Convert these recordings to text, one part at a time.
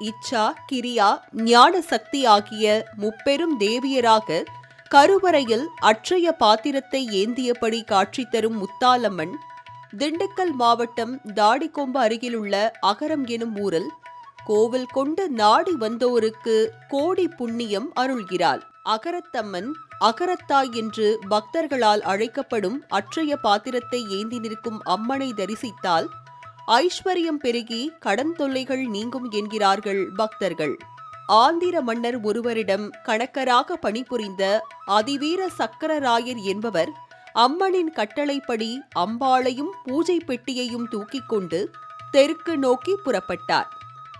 இச்சா கிரியா ஞான சக்தி ஆகிய முப்பெரும் தேவியராக கருவறையில் அற்றைய பாத்திரத்தை ஏந்தியபடி காட்சி தரும் முத்தாலம்மன் திண்டுக்கல் மாவட்டம் தாடிக்கொம்பு அருகிலுள்ள அகரம் எனும் ஊரில் கோவில் கொண்டு நாடி வந்தோருக்கு கோடி புண்ணியம் அருள்கிறாள். அகரத்தம்மன் அகரத்தாய் என்று பக்தர்களால் அழைக்கப்படும் அற்றைய பாத்திரத்தை ஏந்தி நிற்கும் அம்மனை தரிசித்தால் ஐஸ்வர்யம் பெருகி கடன் தொல்லைகள் நீங்கும் என்கிறார்கள் பக்தர்கள். ஆந்திர மன்னர் ஒருவரிடம் கணக்கராக பணிபுரிந்த அதிவீர சக்கரராயர் என்பவர் அம்மனின் கட்டளைப்படி அம்பாளையும் பூஜை பெட்டியையும் தூக்கிக் கொண்டு தெற்கு நோக்கி புறப்பட்டார்.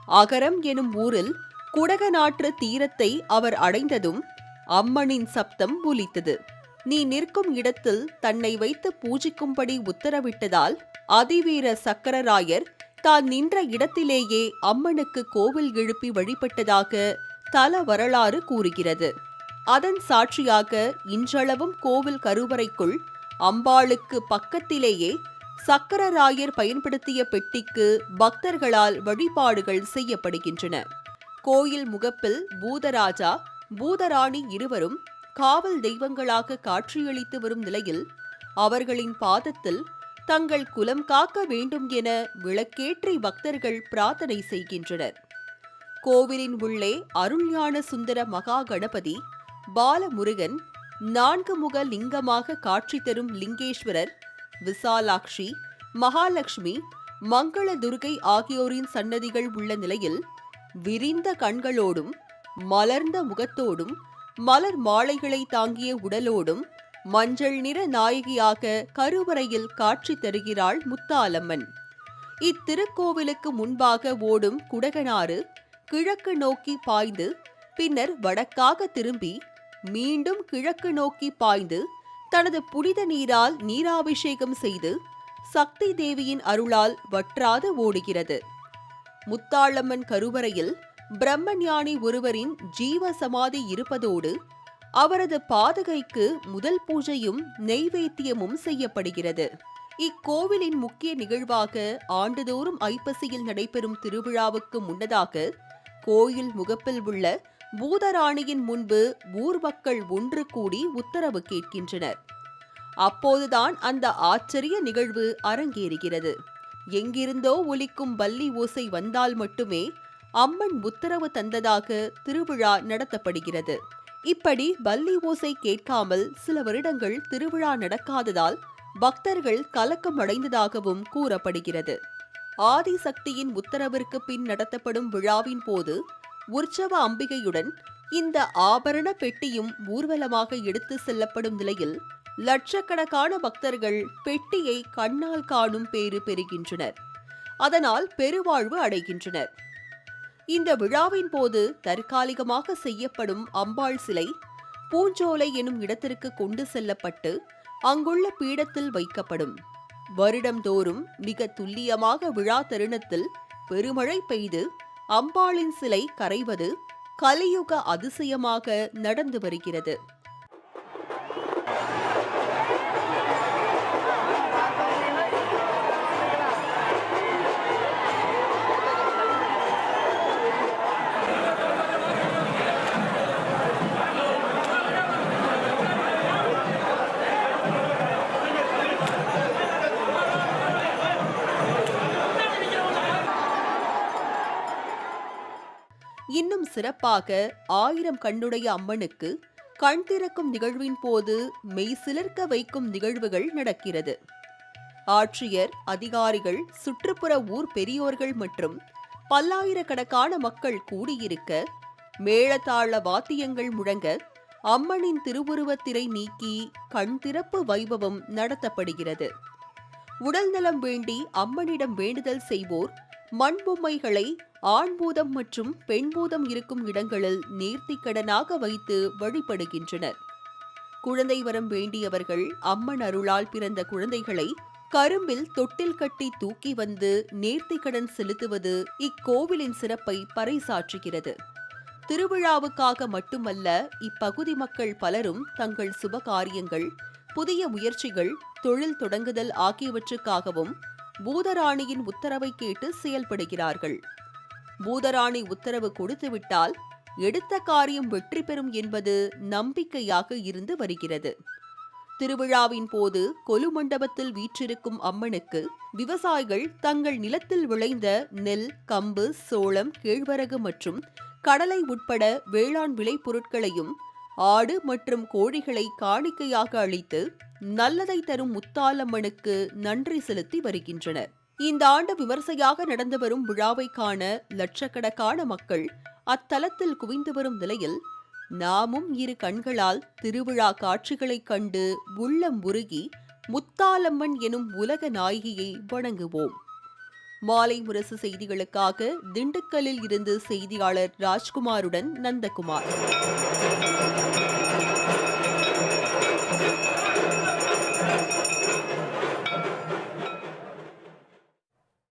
அகரம் எனும் ஊரில் குடகநாற்று தீரத்தை அவர் அடைந்ததும் அம்மனின் சப்தம் ஒலித்தது நீ நிற்கும் இடத்தில் தன்னை வைத்து பூஜிக்கும்படி உத்தரவிட்டதால் அதிவீர சக்கரராயர் தான் நின்ற இடத்திலேயே அம்மனுக்கு கோவில் எழுப்பி வழிபட்டதாக தல வரலாறு கூறுகிறது. அதன் சாட்சியாக இன்றளவும் கோவில் கருவறைக்குள் அம்பாளுக்கு பக்கத்திலேயே சக்கரராயர் பயன்படுத்திய பெட்டிக்கு பக்தர்களால் வழிபாடுகள் செய்யப்படுகின்றன. கோயில் முகப்பில் பூதராஜா பூதராணி இருவரும் காவல் தெய்வங்களாக காட்சியளித்து வரும் நிலையில் அவர்களின் பாதத்தில் தங்கள் குலம் காக்க வேண்டும் என விளக்கேற்றி பக்தர்கள் பிரார்த்தனை செய்கின்றனர். கோவிலின் உள்ளே அருள்ஞான சுந்தர மகா கணபதி பாலமுருகன் நான்கு முக லிங்கமாக காட்சி தரும் லிங்கேஸ்வரர் விசாலாட்சி மகாலட்சுமி மங்கள துர்கை ஆகியோரின் சன்னதிகள் உள்ள நிலையில் விரிந்த கண்களோடும் மலர்ந்த முகத்தோடும் மலர் மாலைகளை தாங்கிய உடலோடும் மஞ்சள் நிற நாயகியாக கருவறையில் காட்சி தருகிறாள் முத்தாலம்மன். இத்திருக்கோவிலுக்கு முன்பாக ஓடும் குடகனாறு கிழக்கு நோக்கி பாய்ந்து பின்னர் வடக்காக திரும்பி மீண்டும் கிழக்கு நோக்கி பாய்ந்து தனது புனித நீரால் நீராபிஷேகம் செய்து சக்தி தேவியின் அருளால் வற்றாது ஓடுகிறது. முத்தாளம்மன் கருவறையில் பிரம்மஞானி ஒருவரின் ஜீவ சமாதி இருப்பதோடு அவரது பாதகைக்கு முதல் பூஜையும் நெய்வேத்தியமும் செய்யப்படுகிறது. இக்கோவிலின் முக்கிய நிகழ்வாக ஆண்டுதோறும் ஐப்பசியில் நடைபெறும் திருவிழாவுக்கு முன்னதாக கோயில் முகப்பில் உள்ள பூதராணியின் முன்பு ஊர் மக்கள் ஒன்று கூடி உத்தரவு கேட்கின்றனர். அப்போதுதான் அந்த ஆச்சரிய நிகழ்வு அரங்கேறுகிறது. எங்கிருந்தோ ஒலிக்கும் பல்லி ஓசை வந்தால் மட்டுமே அம்மன் உத்தரவு தந்ததாக திருவிழா நடத்தப்படுகிறது. இப்படி பல்லி ஓசை கேட்காமல் சில வருடங்கள் திருவிழா நடக்காததால் பக்தர்கள் கலக்கம் அடைந்ததாகவும் கூறப்படுகிறது. ஆதிசக்தியின் உத்தரவிற்கு பின் நடத்தப்படும் விழாவின் போது உற்சவ அம்பிகையுடன் இந்த ஆபரண பெட்டியும் ஊர்வலமாக எடுத்து செல்லப்படும் நிலையில் லட்சக்கணக்கான பக்தர்கள் பெட்டியை கண்ணால் காணும் பேறு பெறுகின்றனர். அதனால் பெருவாழ்வு அடைகின்றனர். இந்த விழாவின் போது தற்காலிகமாக செய்யப்படும் அம்பாள் சிலை பூஞ்சோலை எனும் இடத்திற்கு கொண்டு செல்லப்பட்டு அங்குள்ள பீடத்தில் வைக்கப்படும். வருடம்தோறும் மிக துல்லியமாக விழா தருணத்தில் பெருமழை பெய்து அம்பாளின் சிலை கரைவது கலியுக அதிசயமாக நடந்து வருகிறது. சிறப்பாக ஆயிரம் கண்ணுடைய அம்மனுக்கு கண் திறக்கும் நிகழ்வின் போது மெய் சிலிர்க்க வைக்கும் நிகழ்வுகள் நடக்கிறது. ஆட்சியர் அதிகாரிகள் சுற்றுப்புற ஊர் பெரியோர்கள் மற்றும் பல்லாயிரக்கணக்கான மக்கள் கூடியிருக்க மேளதாள வாத்தியங்கள் முழங்க அம்மனின் திருவுருவத்திரை நீக்கி கண் திறப்பு வைபவம் நடத்தப்படுகிறது. உடல்நலம் வேண்டி அம்மனிடம் வேண்டுதல் செய்வோர் மண்பொம்மைகளை ஆண்பூதம் மற்றும் பெண் பூதம் இருக்கும் இடங்களில் நேர்த்திக்கடனாக வைத்து வழிபடுகின்றனர். குழந்தை வரம் வேண்டியவர்கள் அம்மன் அருளால் பிறந்த குழந்தைகளை கரும்பில் தொட்டில் கட்டி தூக்கி வந்து நேர்த்திக்கடன் செலுத்துவது இக்கோவிலின் சிறப்பை பறைசாற்றுகிறது. திருவிழாவுக்காக மட்டுமல்ல இப்பகுதி மக்கள் பலரும் தங்கள் சுபகாரியங்கள் புதிய முயற்சிகள் தொழில் தொடங்குதல் ஆகியவற்றுக்காகவும் பூதராணியின் உத்தரவை கேட்டு செயல்படுகிறார்கள். பூதராணி உத்தரவு கொடுத்துவிட்டால் எடுத்த காரியம் வெற்றி பெறும் என்பது நம்பிக்கையாக இருந்து வருகிறது. திருவிழாவின் போது கொலு மண்டபத்தில் வீற்றிருக்கும் அம்மனுக்கு விவசாயிகள் தங்கள் நிலத்தில் விளைந்த நெல் கம்பு சோளம் கேழ்வரகு மற்றும் கடலை உட்பட வேளாண் விளைபொருட்களையும் ஆடு மற்றும் கோழிகளை காணிக்கையாக அளித்து நல்லதை தரும் முத்தாலம்மனுக்கு நன்றி செலுத்தி வருகின்றனர். இந்த ஆண்டு விமர்சையாக நடந்து வரும் விழாவை காண லட்சக்கணக்கான மக்கள் அத்தலத்தில் குவிந்து வரும் நிலையில் நாமும் இரு கண்களால் திருவிழா காட்சிகளைக் கண்டு உள்ளம் உருகி முத்தாலம்மன் எனும் உலக நாயகியை வணங்குவோம். மாலை முரசு செய்திகளுக்காக திண்டுக்கல்லில் இருந்து செய்தியாளர் ராஜ்குமாருடன் நந்தகுமார்.